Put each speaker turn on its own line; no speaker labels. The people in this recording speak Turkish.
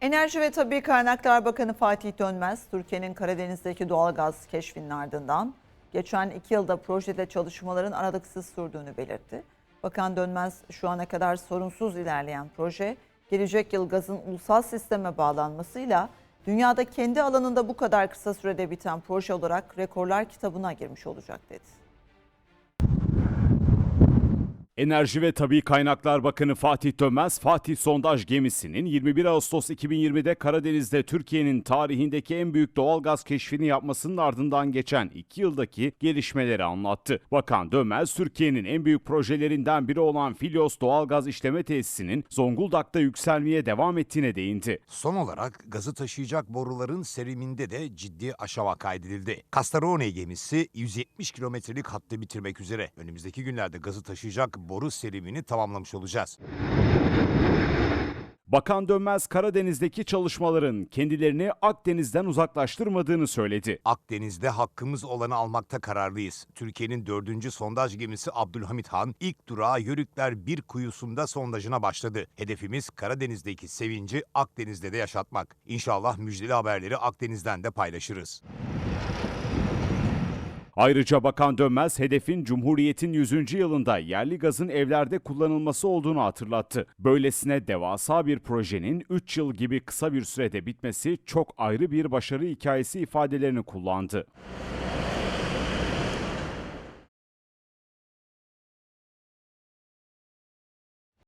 Enerji ve Tabi Kaynaklar Bakanı Fatih Dönmez, Türkiye'nin Karadeniz'deki doğalgaz keşfinin ardından geçen iki yılda projede çalışmaların aralıksız sürdüğünü belirtti. Bakan Dönmez şu ana kadar sorunsuz ilerleyen proje, gelecek yıl gazın ulusal sisteme bağlanmasıyla dünyada kendi alanında bu kadar kısa sürede biten proje olarak rekorlar kitabına girmiş olacak dedi.
Enerji ve Tabi Kaynaklar Bakanı Fatih Dönmez, Fatih Sondaj gemisinin 21 Ağustos 2020'de Karadeniz'de Türkiye'nin tarihindeki en büyük doğalgaz keşfini yapmasının ardından geçen 2 yıldaki gelişmeleri anlattı. Bakan Dönmez, Türkiye'nin en büyük projelerinden biri olan Filyos Doğalgaz İşleme Tesisi'nin Zonguldak'ta yükselmeye devam ettiğine değindi.
Son olarak gazı taşıyacak boruların seriminde de ciddi aşama kaydedildi. Castarone gemisi 170 kilometrelik hattı bitirmek üzere. Önümüzdeki günlerde gazı taşıyacak boru serimini tamamlamış olacağız.
Bakan Dönmez, Karadeniz'deki çalışmaların kendilerini Akdeniz'den uzaklaştırmadığını söyledi.
Akdeniz'de hakkımız olanı almakta kararlıyız. Türkiye'nin dördüncü sondaj gemisi Abdülhamit Han ilk durağı Yörükler bir kuyusunda sondajına başladı. Hedefimiz Karadeniz'deki sevinci Akdeniz'de de yaşatmak. İnşallah müjdeli haberleri Akdeniz'den de paylaşırız.
Ayrıca Bakan Dönmez hedefin Cumhuriyet'in 100. yılında yerli gazın evlerde kullanılması olduğunu hatırlattı. Böylesine devasa bir projenin 3 yıl gibi kısa bir sürede bitmesi çok ayrı bir başarı hikayesi ifadelerini kullandı.